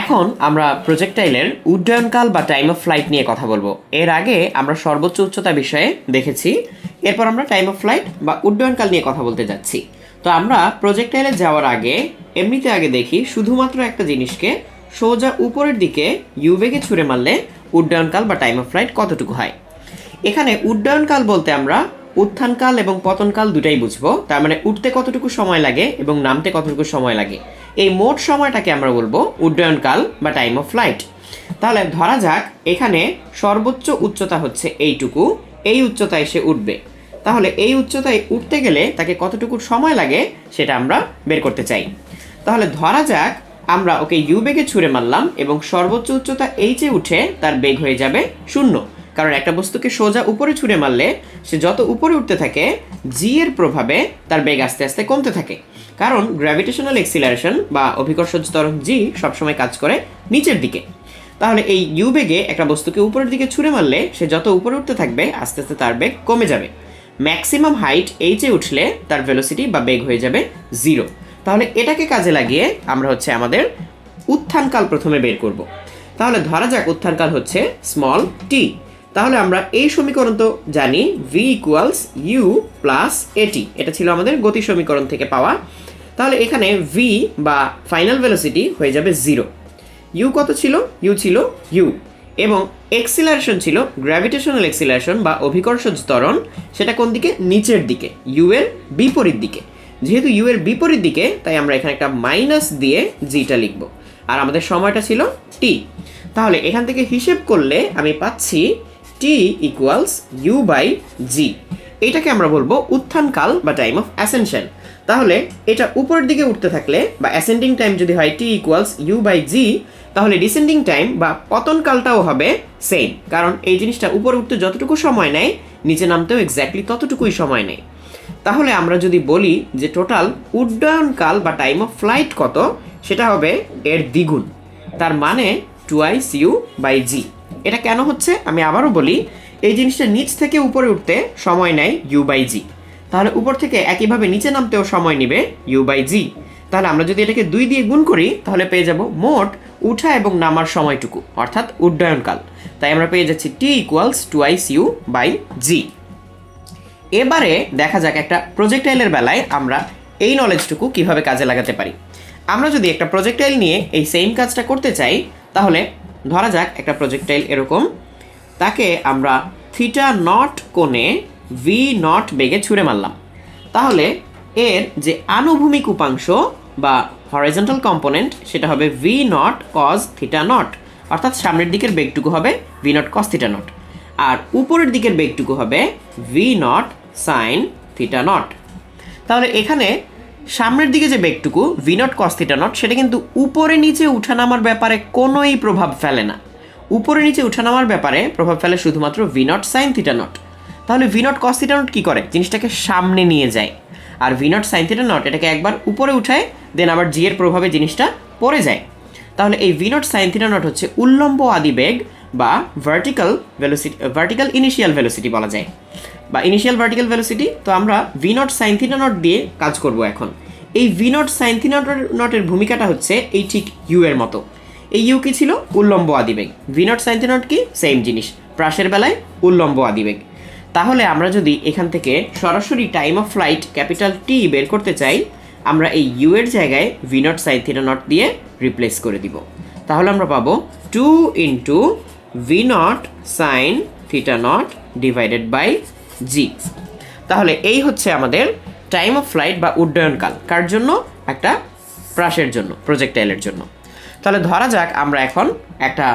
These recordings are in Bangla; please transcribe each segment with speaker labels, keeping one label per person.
Speaker 1: এখন আমরা প্রজেক্টাইলের উড্ডয়নকাল বা টাইম অফ ফ্লাইট নিয়ে কথা বলব। এর আগে আমরা সর্বোচ্চ উচ্চতা বিষয়ে দেখেছি। এরপর আমরা টাইম অফ ফ্লাইট বা উড্ডয়নকাল নিয়ে কথা বলতে যাচ্ছি। তো আমরা প্রজেক্টাইলে যাওয়ার আগে, এমনিতে আগে দেখি শুধুমাত্র একটা জিনিসকে সোজা উপরের দিকে ইউবেগে ছুঁড়ে মারলে উড্ডয়নকাল বা টাইম অফ ফ্লাইট কতটুকু হয়? এখানে উড্ডয়নকাল বলতে আমরা উত্থানকাল এবং পতনকাল দুটাই বুঝব। তার মানে উঠতে কতটুকু সময় লাগে এবং নামতে কতটুকু সময় লাগে। এই মোট সময়টাকে আমরা বলব উড্ডয়নকাল বা টাইম অফ ফ্লাইট তাহলে ধরা যাক, এখানে সর্বোচ্চ উচ্চতা হচ্ছে এইটুকু, এই উচ্চতায় সে উঠবে। তাহলে এই উচ্চতায় উঠতে গেলে তাকে কতটুকু সময় লাগে সেটা আমরা বের করতে চাই। তাহলে ধরা যাক, আমরা ওকে ইউ বেগে ছুঁড়ে মারলাম এবং সর্বোচ্চ উচ্চতা এইচে উঠে তার বেগ হয়ে যাবে শূন্য। কারণ একটা বস্তুকে সোজা উপরে ছুঁড়ে মারলে সে যত উপরে উঠতে থাকে জি এর প্রভাবে তার বেগ আস্তে আস্তে কমতে থাকে। কারণ গ্র্যাভিটেশনাল এক্সিলারেশন বা অভিকর্ষজ ত্বরণ জি সবসময় কাজ করে নিচের দিকে। তাহলে এই ইউ বেগে একটা বস্তুকে উপরের দিকে ছুঁড়ে মারলে সে যত উপরে উঠতে থাকবে, আস্তে আস্তে তার বেগ কমে যাবে। ম্যাক্সিমাম হাইট এইচে উঠলে তার ভেলোসিটি বা বেগ হয়ে যাবে জিরো তাহলে এটাকে কাজে লাগিয়ে আমরা হচ্ছে আমাদের উত্থানকাল প্রথমে বের করব। তাহলে ধরা যাক উত্থানকাল হচ্ছে স্মল টি তাহলে আমরা এই সমীকরণ তো জানি ভি ইকুয়ালস ইউ প্লাস এটি এটা ছিল আমাদের গতি সমীকরণ থেকে পাওয়া। তাহলে এখানে ভি বা ফাইনাল ভেলোসিটি হয়ে যাবে জিরো ইউ কত ছিল? ইউ ছিল ইউ এবং এক্সিলারেশন ছিল গ্র্যাভিটেশনাল এক্সিলারেশন বা অভিকর্ষজ ত্বরণ, সেটা কোন দিকে? নিচের দিকে ইউ এর বিপরীত দিকে। যেহেতু ইউ এর বিপরীত দিকে, তাই আমরা এখানে একটা মাইনাস দিয়ে জিটা লিখব। আর আমাদের সময়টা ছিল টি তাহলে এখান থেকে হিসেব করলে আমি পাচ্ছি T equals u by g এটাকে আমরা বলব উত্থানকাল বা টাইম অফ অ্যাসেনশন তাহলে এটা উপরের দিকে উঠতে থাকলে বা অ্যাসেন্ডিং টাইম যদি হয় T equals u by g তাহলে ডিসেন্ডিং টাইম বা পতনকালটাও হবে সেম কারণ এই জিনিসটা উপরে উঠতে যতটুকু সময় নেয়, নিচে নামতেও এক্স্যাক্টলি ততটুকুই সময় নেয়। তাহলে আমরা যদি বলি যে টোটাল উড্ডয়নকাল বা টাইম অফ ফ্লাইট কত, সেটা হবে এর দ্বিগুণ। তার মানে টুয়াইস ইউ বাই জি এটা কেন হচ্ছে? আমি আবারও বলি, এই জিনিসটা নিচ থেকে উপরে উঠতে সময় নেয় ইউ বাই জি তাহলে উপর থেকে একইভাবে নিচে নামতেও সময় নেবে ইউ বাই জি তাহলে আমরা যদি এটাকে দুই দিয়ে গুণ করি, তাহলে পেয়ে যাব মোট উঠা এবং নামার সময়টুকু, অর্থাৎ উড্ডয়নকাল। তাই আমরা পেয়ে যাচ্ছি T equals twice u by g এবারে দেখা যাক একটা প্রজেক্টাইলের বেলায় আমরা এই নলেজটুকু কীভাবে কাজে লাগাতে পারি। আমরা যদি একটা প্রজেক্টাইল নিয়ে এই সেম কাজটা করতে চাই, তাহলে ধরা যাক একটা প্রজেক্টাইল এরকম। তাকে আমরা থিটা নট কোণে ভি নট বেগে ছুঁড়ে মারলাম। তাহলে এর যে আনুভূমিক উপাংশ বা হরাইজন্টাল কম্পোনেন্ট সেটা হবে v naught cos theta naught অর্থাৎ সামনের দিকের বেগটুকু হবে v naught cos theta naught আর উপরের দিকের বেগটুকু হবে v naught sine theta naught তাহলে এখানে সামনের দিকে যে বেগটুকু v naught cos theta naught সেটা কিন্তু উপরে নিচে উঠানামার ব্যাপারে কোনোই প্রভাব ফেলে না। উপরে নিচে উঠানামার ব্যাপারে প্রভাব ফেলে শুধুমাত্র v naught sine theta naught তাহলে v naught cos theta naught কী করে? জিনিসটাকে সামনে নিয়ে যায়। আর v naught sine theta naught এটাকে একবার উপরে উঠায় দেন আবার জি এর প্রভাবে জিনিসটা পড়ে যায়। তাহলে এই ভিনট সাইন থিটা নট হচ্ছে উল্লম্ব আদি বেগ বা vertical velocity vertical initial velocity বলা যায়। বা ইনিশিয়াল ভার্টিক্যাল ভেলোসিটি তো আমরা ভি নট সাইন নট দিয়ে কাজ করব এখন। এই ভি নট সাইন নটের ভূমিকাটা হচ্ছে এই ঠিক ইউ এর মতো। এই ইউ কি ছিল? উল্লম্ব আদিবেগ। ভি নট সাইন নট কি? সেম জিনিস। প্রাসের বেলায় উল্লম্ব আদিবেগ। তাহলে আমরা যদি এখান থেকে সরাসরি time of flight capital T বের করতে চাই, আমরা এই ইউ এর জায়গায় ভি নট সাইন নট দিয়ে রিপ্লেস করে দিব। তাহলে আমরা পাবো two into v naught sine theta naught divided by g তাহলে এই হচ্ছে আমাদের টাইম অফ ফ্লাইট বা উড্ডয়নকাল। কার জন্য? একটা প্রাসের জন্য প্রজেক্টাইলের জন্য। তাহলে ধরা যাক আমরা এখন একটা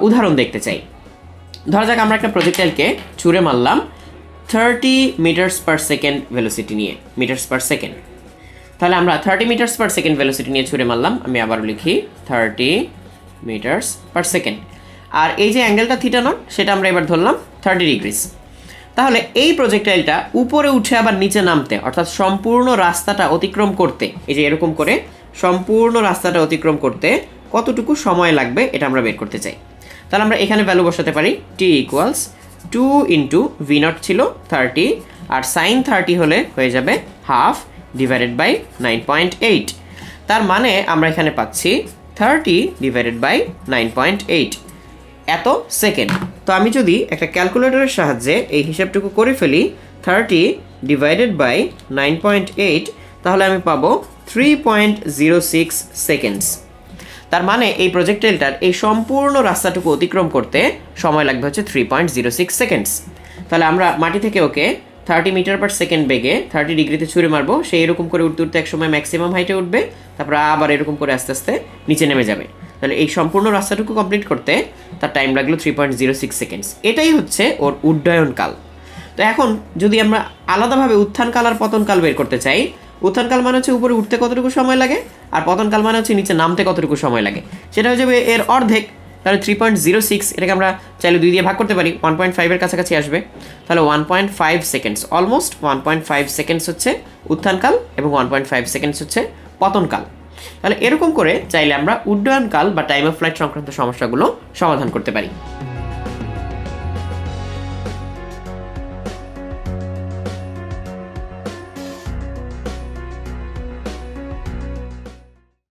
Speaker 1: উদাহরণ দেখতে চাই। ধরা যাক আমরা একটা প্রজেক্টাইলকে ছুঁড়ে মারলাম thirty metres per second velocity নিয়ে মিটার্স পার সেকেন্ড তাহলে আমরা thirty metres per second velocity নিয়ে ছুঁড়ে মারলাম, আমি আবারও লিখি থার্টি মিটার্স পার সেকেন্ড আর এই যে অ্যাঙ্গেলটা থিটা নট সেটা আমরা এবার ধরলাম থার্টি ডিগ্রিস তাহলে এই প্রজেক্টাইলটা উপরে উঠে আবার নিচে নামতে, অর্থাৎ সম্পূর্ণ রাস্তাটা অতিক্রম করতে, এই যে এরকম করে সম্পূর্ণ রাস্তাটা অতিক্রম করতে কতটুকু সময় লাগবে এটা আমরা বের করতে চাই। তাহলে আমরা এখানে ভ্যালু বসাতে পারি T equals two into v naught ছিল থার্টি আর সাইন থার্টি হলে হয়ে যাবে half divided by nine point eight তার মানে আমরা এখানে পাচ্ছি thirty divided by nine point eight এত সেকেন্ড। তো আমি যদি একটা ক্যালকুলেটরের সাহায্যে এই হিসাবটুকু করে ফেলি thirty divided by nine point eight তাহলে আমি পাবো three point zero six seconds তার মানে এই প্রজেক্টাইলটার এই সম্পূর্ণ রাস্তাটুকু অতিক্রম করতে সময় লাগবে হচ্ছে three point zero six seconds তাহলে আমরা মাটি থেকে ওকে থার্টি মিটার পার সেকেন্ড বেগে থার্টি ডিগ্রিতে ছুঁড়ে মারবো সেই এরকম করে উঠতে উঠতে একসময় ম্যাক্সিমাম হাইটে উঠবে, তারপর আবার এরকম করে আস্তে আস্তে নিচে নেমে যাবে। তাহলে এই সম্পূর্ণ রাস্তাটুকু কমপ্লিট করতে তার টাইম লাগল three point zero six seconds এটাই হচ্ছে ওর উড্ডয়নকাল তো এখন যদি আমরা আলাদাভাবে উত্থানকাল আর পতনকাল বের করতে চাই উত্থানকাল মানে হচ্ছে উপরে উঠতে কতটুকু সময় লাগে আর পতনকাল মানে হচ্ছে নিচে নামতে কতটুকু সময় লাগে। সেটা হয়ে যাবে এর অর্ধেক, তাহলে থ্রি পয়েন্ট জিরো সিক্স এটাকে আমরা চাইলে দুই দিয়ে ভাগ করতে পারি ওয়ান পয়েন্ট ফাইভের কাছাকাছি আসবে। তাহলে one point five seconds almost one point five seconds হচ্ছে উত্থানকাল এবং ওয়ান পয়েন্ট ফাইভ সেকেন্ডস হচ্ছে পতনকাল তাহলে এরকম করে চাইলে আমরা উড্ডয়নকাল বা টাইম অফ ফ্লাইট সংক্রান্ত সমস্যাগুলো সমাধান করতে পারি।